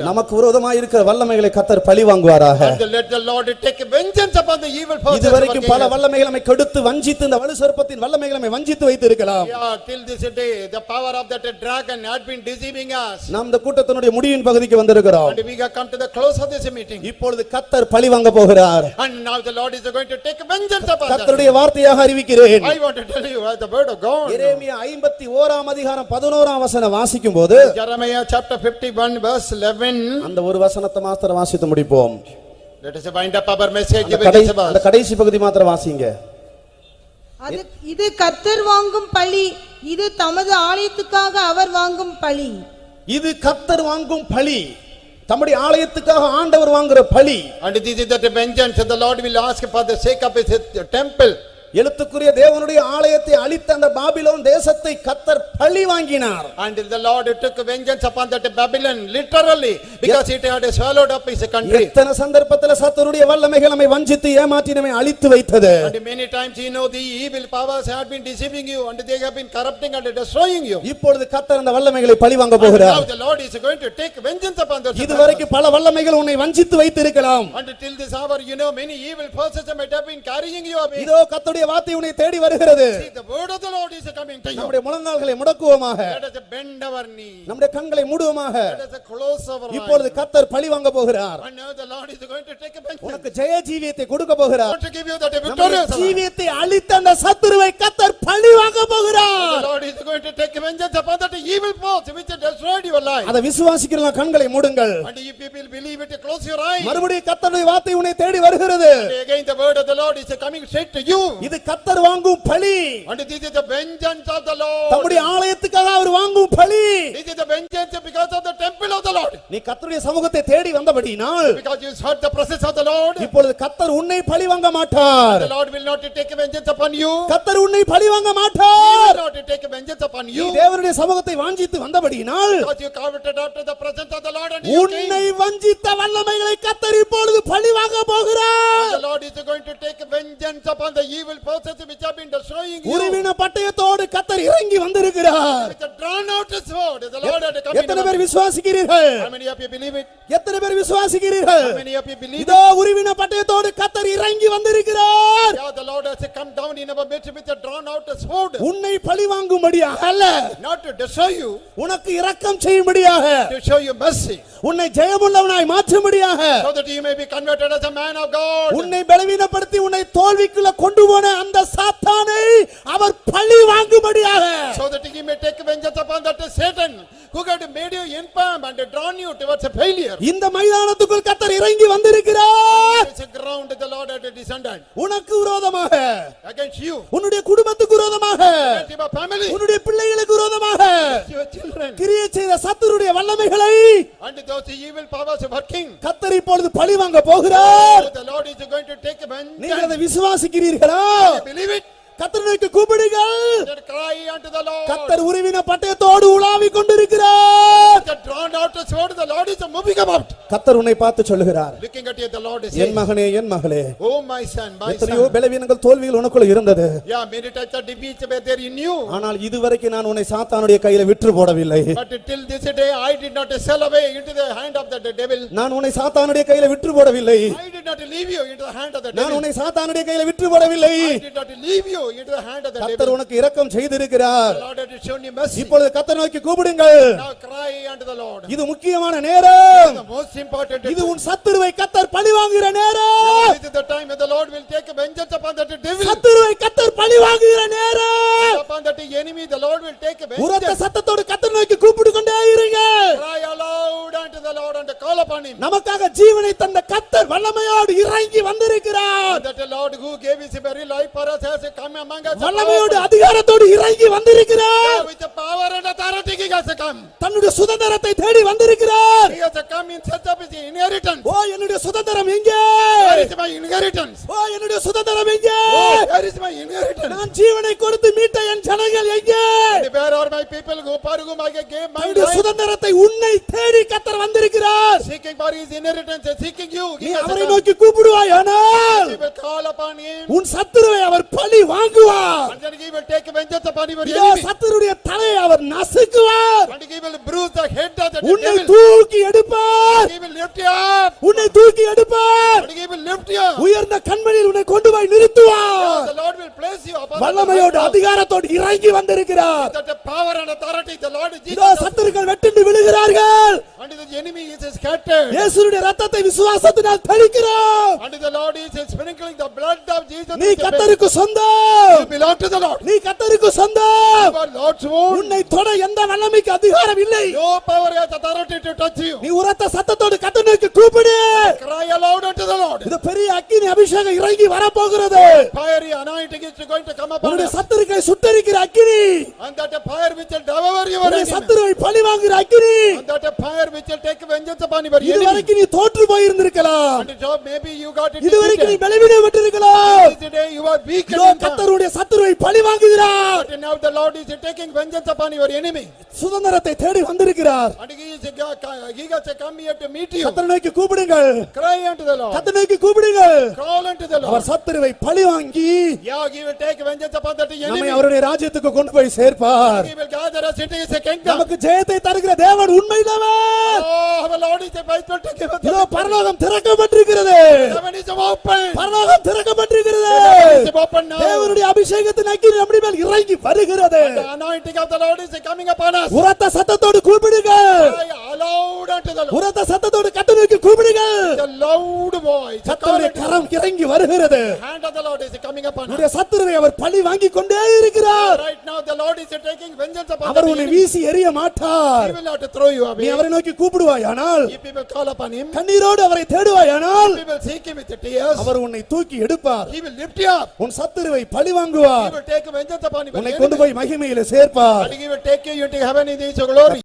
நமக்கு விரோதமாய் இருக்கிற வல்லமைகளை கத்தர் பழி வாங்குவாராக. இதுவரைக்கும் பல. வல்லமைகள் கெடுத்து வஞ்சித்து இந்த வலு சொற்பத்தின் வல்லமைகள் வஞ்சித்து வைத்து இருக்கலாம் till this day, the power of that dragon had been deceiving us. நாம் இந்த கூட்டத்தினுடைய முடிவின் பகுதிக்கு வந்திருக்கிறோம் And we have come to the close of this meeting. இப்பொழுது கத்தர் பழி வாங்க போகிறார் And now the Lord is going to take vengeance upon us. கத்தருடைய வார்த்தையாக அறிவிக்கிறேன் I want to tell you uh, the word of God. எரேமியா ஐம்பத்தி ஓராம் அதிகாரம் பதினோராம் வசனம் வாசிக்கும் போது Jeremiah chapter 51 verse 11. அந்த ஒரு வசனத்தை மாத்திரம் வாசித்து முடிப்போம். Let us wind up our message அந்த. கடைசி பகுதி மாத்திரம் வாசிங்க. அது இது கர்த்தர் வாங்கும் பழி இது தமது ஆலயத்துக்காக அவர் வாங்கும் பழி. இது கத்தர் வாங்கும் பழி தம்முடைய ஆலயத்துக்காக ஆண்டவர் வாங்குற பழி. And this is that vengeance the Lord will ask for the sake of his temple. எழுத்துக்குரிய தேவனுடைய ஆலயத்தை அழித்த அந்த பாபிலோன் தேசத்தை கத்தர் பழி வாங்கினார் And the Lord took vengeance upon that Babylon literally because it had swallowed up his country. எத்தனை சந்தர்ப்பத்துல சத்தருடைய வல்லமைகள் நம்மை வஞ்சித்து ஏமாற்றி நம்மை அழித்து வைத்தது And many times you know the evil powers have been deceiving you and they have been corrupting and destroying you. இப்பொழுது கத்தர் அந்த வல்லமைகளை பழி வாங்க And now போகிறார் the Lord is going to take vengeance upon those. இதுவரைக்கும் பல வல்லமைகள் உன்னை வஞ்சித்து வைத்திருக்கலாம் And till this hour, you know, many evil forces might have been carrying you away. இதோ கத்தருடைய வார்த்தை உன்னை தேடி வருகிறது. நம்முடைய முழங்கால்களை முடக்குவோமாக. நம்முடைய கண்களை மூடுவோமாக இப்பொழுது. கத்தர் பழி வாங்க போகிறார். உனக்கு ஜெய ஜீவியத்தை கொடுக்க போகிறார். ஜீவியத்தை அழித்த அந்த சத்துருவை கத்தர் பழி வாங்க போகிறார். அதை விசுவாசிக்கிறவங்க கண்களை மூடுங்கள். மறுபடியும் கத்தருடைய வார்த்தை உன்னை தேடி வருகிறது இது கத்தர் வாங்கும் பழி And this is the vengeance of the Lord. தம்முடைய ஆலயத்துக்காக அவர் வாங்கும் பழி This is the vengeance because of the temple of the Lord. நீ கத்தருடைய சமூகத்தை தேடி வந்தபடினால் Because you sought the presence of the Lord. இப்பொழுது கத்தர் உன்னை பழி வாங்க மாட்டார் The Lord will not take vengeance upon you. கத்தர் உன்னை பழி வாங்க He மாட்டார் will not take vengeance upon நீ you. தேவனுடைய சமூகத்தை வாஞ்சித்து வந்தபடியினால் Because you coveted after the presence of the Lord and you உன்னை. வஞ்சித்த வல்லமைகளை கத்தர் இப்பொழுது பழி வாங்க And the போகிறார் Lord is going to take vengeance upon the evil forces which have been destroying you. உருவின பட்டயத்தோடு கத்தர் இறங்கி வந்திருக்கிறார் With a drawn out sword, the Lord had come எத்தனை. பேர் விசுவாசிக்கிறீர்கள் How many of you believe it? எத்தனை பேர் விசுவாசிக்கிறீர்கள்? இதோ உருவின பட்டயத்தோடு கத்தர் இறங்கி வந்திருக்கிறார் Yeah, the Lord has come down in our midst with a drawn out sword. உன்னை பழி வாங்கும்படியாக அல்ல Not to destroy you, உனக்கு இரக்கம் செய்யும்படியாக to show you mercy. உன்னை ஜெயமுள்ளவனாய் மாற்றும்படியாக So that you may be converted as a man of God. உன்னை பலவீனப்படுத்தி உன்னை தோல்விக்குள்ள கொண்டு போன அந்த சாத்தானை அவர் பழி வாங்கும்படியாக So that he may take vengeance upon that Satan who had made you infirm and drawn you towards a failure. இந்த மைதானத்துக்குள் கத்தர் இறங்கி வந்திருக்கிறார் It's a ground the Lord had descended உனக்கு விரோதமாக against you, உன்னுடைய குடும்பத்துக்கு விரோதமாக against your family, உன்னுடைய பிள்ளைகளுக்கு விரோதமாக against your children. கிரியை செய்த சத்துருடைய வல்லமைகளை And those evil powers working. கத்தர் இப்பொழுது பழி வாங்க போகிறார் The Lord is going to take நீங்கள் அதை vengeance. விசுவாசிக்கிறீர்களா Believe it. கத்தர் நோக்கி கூப்பிடுங்கள். கத்தர் உருவின பட்டயத்தோடு உலாவிக் கொண்டிருக்கிறார் The drawn out sword, the Lord is moving about. கத்தர் உன்னை பார்த்து சொல்லுகிறார் Looking at you, the Lord is என் மகனே என் மகளே Oh my son, my எத்தனையோ. பலவீனங்கள் தோல்விகள் உனக்குள்ள இருந்தது Yeah, many types of defeats were there in you. ஆனால் இதுவரைக்கும் நான் உன்னை சாத்தானுடைய கையில விற்று போடவில்லை But till this day, I did not sell away into the hand of the devil. நான் உன்னை சாத்தானுடைய கையில விற்று போடவில்லை I did not leave you into the hand of the நான். உன்னை சாத்தானுடைய கையில விற்று போடவில்லை I did not leave you into the hand of the கத்தர். உனக்கு இரக்கம் செய்திருக்கிறார் The Lord had shown you mercy. இப்பொழுது கத்தர் நோக்கி கூப்பிடுங்கள் Now cry unto the Lord. இது முக்கியமான நேரம் The most important. இது உன் சத்துருவை கத்தர் பழி வாங்குகிற நேரம் This is the time when the Lord will take vengeance upon that devil. சத்துருவை கத்தர் பழி வாங்குகிற நேரம் Upon that enemy, the Lord will take உரத்த vengeance. சத்தத்தோடு கத்தர் நோக்கி கூப்பிட்டு கொண்டே இருங்க Cry Upon him. நமக்காக ஜீவனை தந்த கத்தர் வல்லமையோடு இறங்கி வந்திருக்கிறார் that the Lord who gave his very life for us has come among us. வல்லமையோடு அதிகாரத்தோடு இறங்கி வந்திருக்கிறார் With the power and authority he has come. தன்னுடைய சுதந்திரத்தை தேடி வந்திருக்கிறார் He has come in search of his inheritance. ஓ என்னுடைய சுதந்திரம் எங்கே Where is my inheritance? ஓ என்னுடைய சுதந்திரம் எங்கே Oh, where is my inheritance? நான் ஜீவனை கொடுத்து மீட்ட என் ஜனங்கள் எங்கே where are my people for whom I gave my life? சுதந்திரத்தை உன்னை தேடி கத்தர் வந்திருக்கிறார் Seeking for his inheritance seeking you. நீ அவரை. நோக்கி கூப்பிடுவாய் ஆனால் He will call upon him. உன் சத்துருவை அவர் பழி வாங்குவார் And then he will take vengeance upon your இதோ. சத்துருடைய தலையை அவர் நசுக்குவார் And he will bruise the head of the உன்னை. தூக்கி எடுப்பார் And he will lift you up. உன்னை தூக்கி எடுப்பார் And he will lift you. up. உயர்ந்த கண்மணியில் உன்னை கொண்டு போய் நிறுத்துவார் The Lord will place you upon the வல்லமையோடு. அதிகாரத்தோடு இறங்கி வந்திருக்கிறார் That the power and authority, the Lord Jesus. இதோ சத்துருக்கள் வெட்டுண்டு விழுகிறார்கள் And the enemy is scattered. இயேசுடைய ரத்தத்தை விசுவாசத்தினால் தெளிக்கிறோம் And the Lord is sprinkling the blood of Jesus. நீ கத்தருக்கு சொந்தம் You belong to the Lord. நீ கத்தருக்கு சொந்தம் You are Lord's own. உன்னை தொட எந்த வல்லமைக்கு அதிகாரம் இல்லை No power has authority to touch you. நீ உரத்த சத்தத்தோடு கத்தனுக்கு கூப்பிடு Cry aloud unto the Lord. இது பெரிய அக்கினி அபிஷேகம் இறங்கி வரப்போகிறது Fiery anointing is going to come upon உன்னுடைய. சத்துருக்களை சுட்டரிக்கிற அக்கினி And that a fire which will devour your உன்னுடைய enemy. சத்துருவை பழி வாங்குற அக்கினி And that a fire which will take vengeance upon your enemy. இதுவரைக்கும் நீ தோற்று போயிருந்திருக்கலாம் And so maybe you got it. இதுவரைக்கும் நீ defeated. பலவீனப்பட்டிருக்கலாம் Today you are weak இதோ and weak. கத்தருடைய சத்துருவை பழி வாங்குகிறார் But now the Lord is taking vengeance upon your enemy. சுதந்திரத்தை தேடி வந்திருக்கிறார் And he is he has come here to meet you. கத்தரை நோக்கி கூப்பிடுங்கள் Cry unto the Lord. கத்தரை நோக்கி கூப்பிடுங்கள் Call unto the our Lord. சத்துருவை பழி வாங்கி Yeah, he will take vengeance upon that நம்மை enemy. அவருடைய ராஜ்யத்துக்கு கொண்டு போய் சேர்ப்பார் He will gather us into his kingdom. நமக்கு ஜெயத்தை தருகிற தேவன் உண்மையிலவர் Oh, our Lord is faithful to give us இதோ பரலோகம் திறக்கப்பட்டிருக்கிறது Heaven is open. பரலோகம் திறக்கப்பட்டிருக்கிறது Heaven is open now. தேவனுடைய அபிஷேகத்தின் அக்கினி நம்முடைய மேல் இறங்கி வருகிறது The anointing of the Lord is coming upon us. உரத்த சத்தத்தோடு கூப்பிடுங்கள் unto the Lord. உரத்த சத்தத்தோடு கத்தனுக்கு கூப்பிடுங்கள் The. The கத்தருடைய கரம் இறங்கி வருகிறது hand of the Lord is coming upon us. உன்னுடைய சத்துருவை அவர் பழி வாங்கி கொண்டே இருக்கிறார் Right now the Lord is taking vengeance upon our the உன்னை. வீசி எறிய மாட்டார் He will not throw you நீ. அவரை நோக்கி கூப்பிடுவாயானால் If people call upon him, கண்ணீரோடு அவரை தேடுவாயானால் he will seek him with tears. அவர் உன்னை தூக்கி எடுப்பார் He will lift you up. உன் சத்துருவை பழி He வாங்குவார் will take vengeance upon you. உன்னை கொண்டு போய் மகிமையில சேர்ப்பார் And he will take you into heaven in his glory.